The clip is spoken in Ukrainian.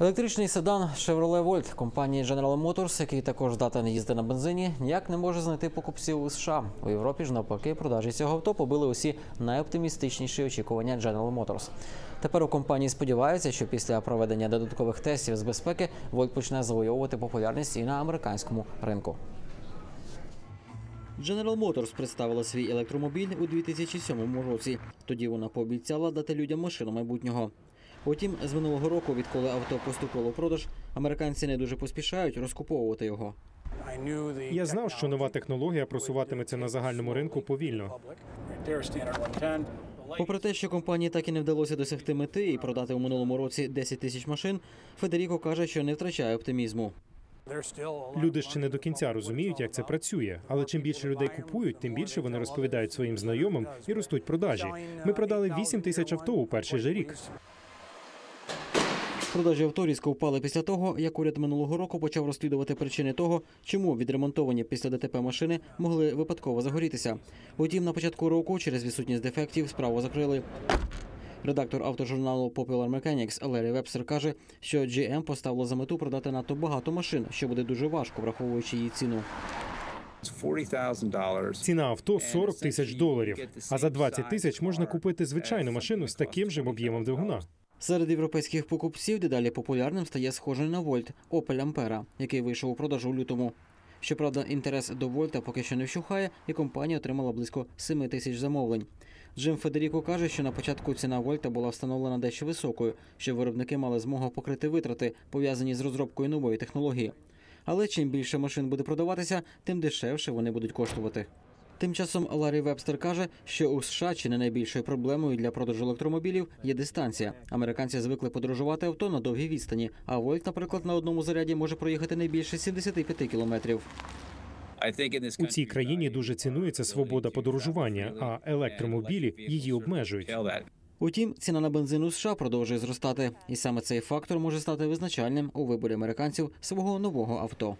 Електричний седан Chevrolet Volt компанії General Motors, який також здатен їздити на бензині, ніяк не може знайти покупців у США. У Європі ж навпаки продажі цього авто побили усі найоптимістичніші очікування General Motors. Тепер у компанії сподіваються, що після проведення додаткових тестів з безпеки Volt почне завойовувати популярність і на американському ринку. General Motors представила свій електромобіль у 2007 році. Тоді вона пообіцяла дати людям машину майбутнього. Утім, з минулого року, відколи авто поступило в продаж, американці не дуже поспішають розкуповувати його. Я знав, що нова технологія просуватиметься на загальному ринку повільно. Попри те, що компанії так і не вдалося досягти мети і продати у минулому році 10 тисяч машин, Федеріко каже, що не втрачає оптимізму. Люди ще не до кінця розуміють, як це працює. Але чим більше людей купують, тим більше вони розповідають своїм знайомим і ростуть продажі. Ми продали 8 тисяч авто у перший же рік. Продажі авто різко впали після того, як уряд минулого року почав розслідувати причини того, чому відремонтовані після ДТП машини могли випадково загорітися. Утім, на початку року через відсутність дефектів справу закрили. Редактор автожурналу Popular Mechanics Лері Вебстер каже, що GM поставило за мету продати надто багато машин, що буде дуже важко, враховуючи її ціну. Ціна авто 40 тисяч доларів. А за 20 тисяч можна купити звичайну машину з таким же об'ємом двигуна. Серед європейських покупців дедалі популярним стає схожий на Вольт Opel Ampera, який вийшов у продажу у лютому. Щоправда, інтерес до Вольта поки що не вщухає, і компанія отримала близько 7 тисяч замовлень. Джим Федеріко каже, що на початку ціна Вольта була встановлена дещо високою, щоб виробники мали змогу покрити витрати, пов'язані з розробкою нової технології. Але чим більше машин буде продаватися, тим дешевше вони будуть коштувати. Тим часом Ларі Вебстер каже, що у США чи не найбільшою проблемою для продажу електромобілів є дистанція. Американці звикли подорожувати авто на довгій відстані, а Вольт, наприклад, на одному заряді може проїхати не більше 75 кілометрів. У цій країні дуже цінується свобода подорожування, а електромобілі її обмежують. Утім, ціна на бензин у США продовжує зростати, і саме цей фактор може стати визначальним у виборі американців свого нового авто.